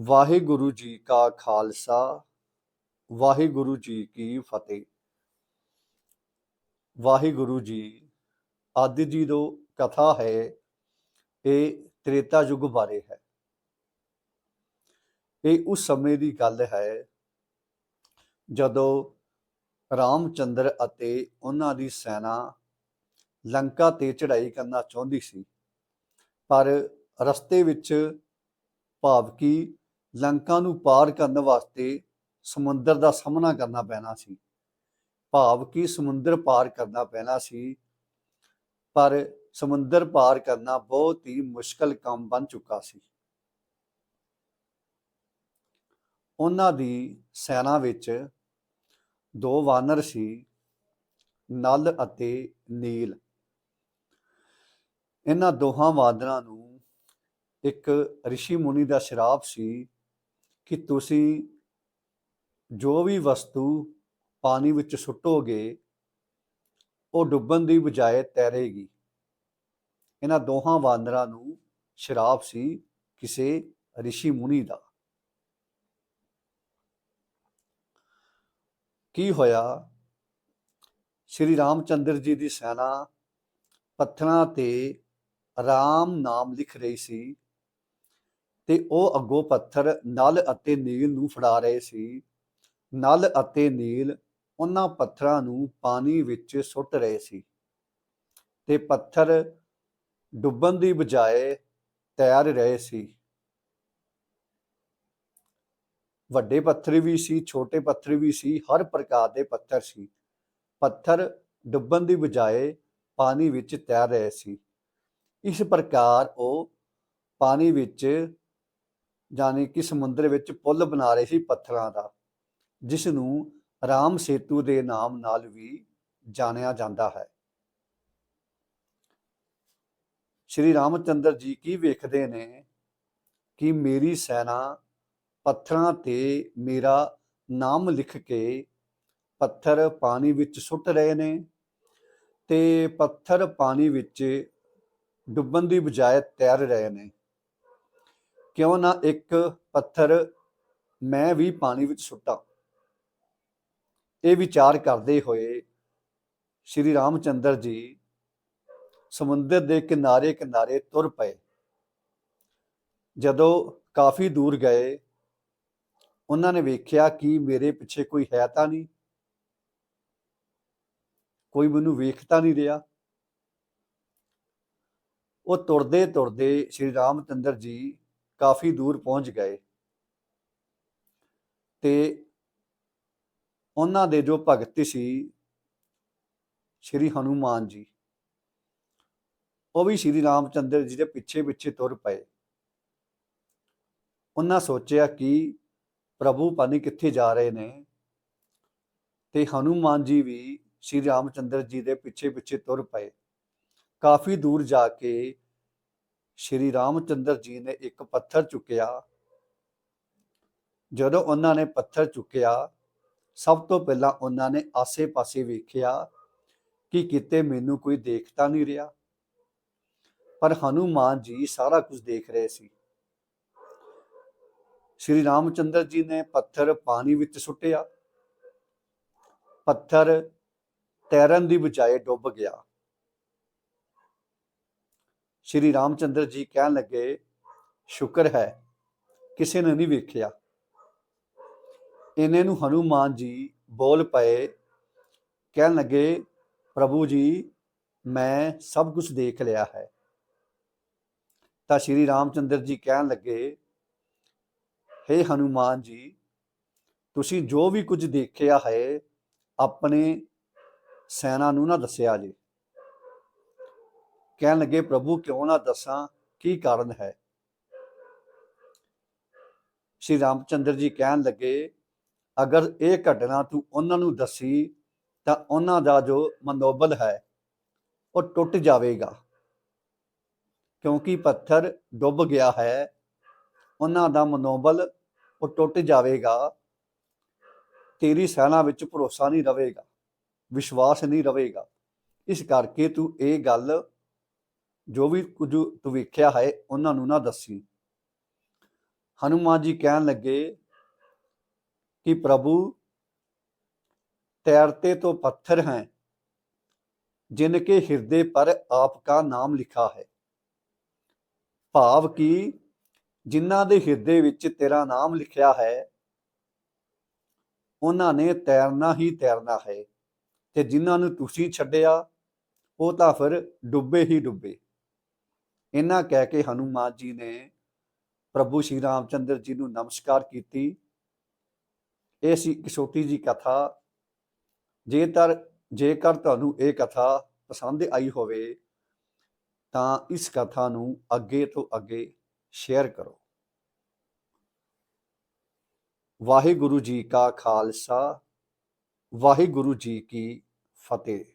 ਵਾਹਿਗੁਰੂ ਜੀ ਕਾ ਖਾਲਸਾ, ਵਾਹਿਗੁਰੂ ਜੀ ਕੀ ਫਤਿਹ। ਵਾਹਿਗੁਰੂ ਜੀ, ਅੱਜ ਜੀ ਜੋ ਕਥਾ ਹੈ, ਇਹ ਤ੍ਰੇਤਾ ਯੁੱਗ ਬਾਰੇ ਹੈ। ਇਹ ਉਸ ਸਮੇਂ ਦੀ ਗੱਲ ਹੈ, ਜਦੋਂ ਰਾਮਚੰਦਰ ਅਤੇ ਉਹਨਾਂ ਦੀ ਸੈਨਾ ਲੰਕਾ ਤੇ ਚੜ੍ਹਾਈ ਕਰਨਾ ਚਾਹੁੰਦੀ ਸੀ, ਪਰ ਰਸਤੇ ਵਿੱਚ ਭਾਵ ਕਿ ਲੰਕਾ ਨੂੰ ਪਾਰ ਕਰਨ ਵਾਸਤੇ ਸਮੁੰਦਰ ਦਾ ਸਾਹਮਣਾ ਕਰਨਾ ਪੈਣਾ ਸੀ। ਭਾਵ ਕਿ ਸਮੁੰਦਰ ਪਾਰ ਕਰਨਾ ਪੈਣਾ ਸੀ, ਪਰ ਸਮੁੰਦਰ ਪਾਰ ਕਰਨਾ ਬਹੁਤ ਹੀ ਮੁਸ਼ਕਲ ਕੰਮ ਬਣ ਚੁੱਕਾ ਸੀ। ਉਹਨਾਂ ਦੀ ਸੈਨਾ ਵਿੱਚ ਦੋ ਵਾਨਰ ਸੀ, ਨਲ ਅਤੇ ਨੀਲ। ਇਹਨਾਂ ਦੋਹਾਂ ਵਾਨਰਾਂ ਨੂੰ ਇੱਕ ઋષਿ ਮੁਨੀ ਦਾ ਸ਼ਰਾਪ ਸੀ ਕਿ ਤੁਸੀਂ ਜੋ ਵੀ ਵਸਤੂ ਪਾਣੀ ਵਿੱਚ ਸੁੱਟੋਗੇ, ਉਹ ਡੁੱਬਣ ਦੀ ਬਜਾਏ ਤੈਰੇਗੀ। ਇਹਨਾਂ ਦੋਹਾਂ ਵਾਨਰਾਂ ਨੂੰ ਸ਼ਰਾਪ ਸੀ ਕਿਸੇ ઋષਿ ਮੁਨੀ ਦਾ। ਕੀ ਹੋਇਆ? ਸ਼੍ਰੀ ਰਾਮਚੰਦਰ ਜੀ ਦੀ ਸੈਨਾ ਪੱਥਰਾਂ ਤੇ ਰਾਮ ਨਾਮ ਲਿਖ ਰਹੀ ਸੀ। ਤੇ ਉਹ ਅੱਗੋਂ ਪੱਥਰ ਨਲ ਅਤੇ ਨੀਲ ਨੂੰ ਫੜਾ ਰਹੇ ਸੀ। ਨਲ ਅਤੇ ਨੀਲ ਉਹਨਾਂ ਪੱਥਰਾਂ ਨੂੰ ਪਾਣੀ ਵਿੱਚ ਸੁੱਟ ਰਹੇ ਸੀ ਤੇ ਪੱਥਰ ਡੁੱਬਣ ਦੀ ਬਜਾਏ ਤੈਰ ਰਹੇ ਸੀ। ਵੱਡੇ ਪੱਥਰ ਵੀ ਸੀ, ਛੋਟੇ ਪੱਥਰ ਵੀ ਸੀ, ਹਰ ਪ੍ਰਕਾਰ ਦੇ ਪੱਥਰ ਸੀ। ਪੱਥਰ ਡੁੱਬਣ ਦੀ ਬਜਾਏ ਪਾਣੀ ਵਿੱਚ ਤੈਰ ਰਹੇ ਸੀ। ਇਸ ਪ੍ਰਕਾਰ ਉਹ ਪਾਣੀ ਵਿੱਚ ਜਾਨੀ ਕਿ ਸਮੁੰਦਰ ਵਿੱਚ ਪੁਲ ਬਣਾ ਰਹੇ ਸੀ ਪੱਥਰਾਂ ਦਾ ਜਿਸ ਨੂੰ ਰਾਮ ਸੇਤੂ ਦੇ ਨਾਮ ਨਾਲ ਵੀ ਜਾਣਿਆ ਜਾਂਦਾ ਹੈ। ਸ਼੍ਰੀ ਰਾਮਚੰਦਰ ਜੀ ਕੀ ਵੇਖਦੇ ਨੇ ਕਿ ਮੇਰੀ ਸੈਨਾ ਪੱਥਰਾਂ ਤੇ ਮੇਰਾ ਨਾਮ ਲਿਖ ਕੇ ਪੱਥਰ ਪਾਣੀ ਵਿੱਚ ਸੁੱਟ ਰਹੇ ਨੇ ਤੇ ਪੱਥਰ ਪਾਣੀ ਵਿੱਚ ਡੁੱਬਣ ਦੀ ਬਜਾਏ ਤੈਰ ਰਹੇ ਨੇ। ਕਿਉਂ ਨਾ ਇੱਕ ਪੱਥਰ ਮੈਂ ਵੀ ਪਾਣੀ ਵਿੱਚ ਸੁੱਟਾਂ? ਇਹ ਵਿਚਾਰ ਕਰਦੇ ਹੋਏ ਸ਼੍ਰੀ ਰਾਮਚੰਦਰ ਜੀ ਸਮੁੰਦਰ ਦੇ ਕਿਨਾਰੇ ਕਿਨਾਰੇ ਤੁਰ ਪਏ। ਜਦੋਂ ਕਾਫੀ ਦੂਰ ਗਏ, ਉਹਨਾਂ ਨੇ ਵੇਖਿਆ ਕਿ ਮੇਰੇ ਪਿੱਛੇ ਕੋਈ ਹੈ ਤਾਂ ਨਹੀਂ, ਕੋਈ ਮੈਨੂੰ ਵੇਖ ਤਾਂ ਨਹੀਂ ਰਿਹਾ। ਉਹ ਤੁਰਦੇ ਤੁਰਦੇ ਸ਼੍ਰੀ ਰਾਮਚੰਦਰ ਜੀ ਕਾਫੀ ਦੂਰ ਪਹੁੰਚ ਗਏ। ਤੇ ਉਹਨਾਂ ਦੇ ਜੋ ਭਗਤ ਸੀ, ਸ਼੍ਰੀ ਹਨੂਮਾਨ ਜੀ, ਉਹ ਵੀ ਸ਼੍ਰੀ ਰਾਮਚੰਦਰ ਜੀ ਦੇ ਪਿੱਛੇ ਪਿੱਛੇ ਤੁਰ ਪਏ। ਉਹਨਾਂ ਸੋਚਿਆ ਕਿ ਪ੍ਰਭੂ ਪਾਣੀ ਕਿੱਥੇ ਜਾ ਰਹੇ ਨੇ। ਤੇ ਹਨੂਮਾਨ ਜੀ ਵੀ ਸ਼੍ਰੀ ਰਾਮਚੰਦਰ ਜੀ ਦੇ ਪਿੱਛੇ ਪਿੱਛੇ ਤੁਰ ਪਏ। ਕਾਫੀ ਦੂਰ ਜਾ ਕੇ ਸ਼੍ਰੀ ਰਾਮਚੰਦਰ ਜੀ ਨੇ ਇੱਕ ਪੱਥਰ ਚੁੱਕਿਆ। ਜਦੋਂ ਉਹਨਾਂ ਨੇ ਪੱਥਰ ਚੁੱਕਿਆ, ਸਭ ਤੋਂ ਪਹਿਲਾਂ ਉਹਨਾਂ ਨੇ ਆਸੇ-ਪਾਸੇ ਵੇਖਿਆ ਕਿ ਕਿਤੇ ਮੈਨੂੰ ਕੋਈ ਦੇਖਤਾ ਨਹੀਂ ਰਿਹਾ। ਪਰ ਹਨੂਮਾਨ ਜੀ ਸਾਰਾ ਕੁਝ ਦੇਖ ਰਹੇ ਸੀ। ਸ਼੍ਰੀ ਰਾਮਚੰਦਰ ਜੀ ਨੇ ਪੱਥਰ ਪਾਣੀ ਵਿੱਚ ਸੁੱਟਿਆ। ਪੱਥਰ ਤੈਰਨ ਦੀ ਬਜਾਏ ਡੁੱਬ ਗਿਆ। ਸ਼੍ਰੀ ਰਾਮਚੰਦਰ ਜੀ ਕਹਿਣ ਲੱਗੇ, ਸ਼ੁਕਰ ਹੈ, ਕਿਸੇ ਨੇ ਨਹੀਂ ਵੇਖਿਆ। ਇਹਨੇ ਨੂੰ ਹਨੂਮਾਨ ਜੀ ਬੋਲ ਪਏ, ਕਹਿਣ ਲੱਗੇ, ਪ੍ਰਭੂ ਜੀ, ਮੈਂ ਸਭ ਕੁਝ ਦੇਖ ਲਿਆ ਹੈ। ਤਾਂ ਸ਼੍ਰੀ ਰਾਮਚੰਦਰ ਜੀ ਕਹਿਣ ਲੱਗੇ हे ਹਨੂਮਾਨ ਜੀ, ਤੁਸੀਂ ਜੋ ਵੀ ਕੁਝ ਦੇਖਿਆ ਹੈ, ਆਪਣੇ ਸੈਨਾ ਨੂੰ ਨਾ ਦੱਸਿਆ ਜੀ। ਕਹਿਣ ਲੱਗੇ, ਪ੍ਰਭੂ, ਕਿਉਂ ਨਾ ਦੱਸਾਂ ਕੀ ਕਾਰਨ ਹੈ? ਸ਼੍ਰੀ ਰਾਮਚੰਦਰ ਜੀ ਕਹਿਣ ਲੱਗੇ, ਅਗਰ ਇਹ ਘਟਨਾ ਤੂੰ ਉਹਨਾਂ ਨੂੰ ਦੱਸੀ, ਤਾਂ ਉਹਨਾਂ ਦਾ ਜੋ ਮਨੋਬਲ ਹੈ, ਉਹ ਟੁੱਟ ਜਾਵੇਗਾ। ਕਿਉਂਕਿ ਪੱਥਰ ਡੁੱਬ ਗਿਆ ਹੈ, ਉਹਨਾਂ ਦਾ ਮਨੋਬਲ ਉਹ ਟੁੱਟ ਜਾਵੇਗਾ। ਤੇਰੀ ਸੈਨਾ ਵਿੱਚ ਭਰੋਸਾ ਨਹੀਂ ਰਹੇਗਾ, ਵਿਸ਼ਵਾਸ ਨਹੀਂ ਰਹੇਗਾ। ਇਸ ਕਰਕੇ ਤੂੰ ਇਹ ਗੱਲ ਜੋ ਵੀ ਕੁਝ ਤੂੰ ਵੇਖਿਆ ਹੈ ਉਹਨਾਂ ਨੂੰ ਨਾ ਦੱਸੀ ਹਨੂਮਾਨ ਜੀ ਕਹਿਣ ਲੱਗੇ ਕਿ ਪ੍ਰਭੂ तैरते तो पत्थर हैं जिनके हृदय पर आपका नाम लिखा है ਭਾਵ ਕਿ ਜਿਨ੍ਹਾਂ ਦੇ ਹਿਰਦੇ ਵਿੱਚ ਤੇਰਾ ਨਾਮ ਲਿਖਿਆ ਹੈ ਉਹਨਾਂ ਨੇ ਤੈਰਨਾ ਹੀ ਤੈਰਨਾ ਹੈ ਤੇ ਜਿਨ੍ਹਾਂ ਨੂੰ ਤੁਸੀਂ ਛੱਡਿਆ ਉਹ ਤਾਂ ਫਿਰ ਡੁੱਬੇ ਹੀ ਡੁੱਬੇ ਇਹਨਾਂ ਕਹਿ ਕੇ ਹਨੂਮਾਨ ਜੀ ਨੇ ਪ੍ਰਭੂ ਸ਼੍ਰੀ ਰਾਮਚੰਦਰ ਜੀ ਨੂੰ ਨਮਸਕਾਰ ਕੀਤੀ। ਇਹ ਸੀ ਇੱਕ ਛੋਟੀ ਜੀ ਕਥਾ। ਜੇਕਰ ਜੇਕਰ ਤੁਹਾਨੂੰ ਇਹ ਕਥਾ ਪਸੰਦ ਆਈ ਹੋਵੇ, ਤਾਂ ਇਸ ਕਥਾ ਨੂੰ ਅੱਗੇ ਤੋਂ ਅੱਗੇ ਸ਼ੇਅਰ ਕਰੋ। ਵਾਹਿਗੁਰੂ ਜੀ ਕਾ ਖਾਲਸਾ, ਵਾਹਿਗੁਰੂ ਜੀ ਕੀ ਫਤਿਹ।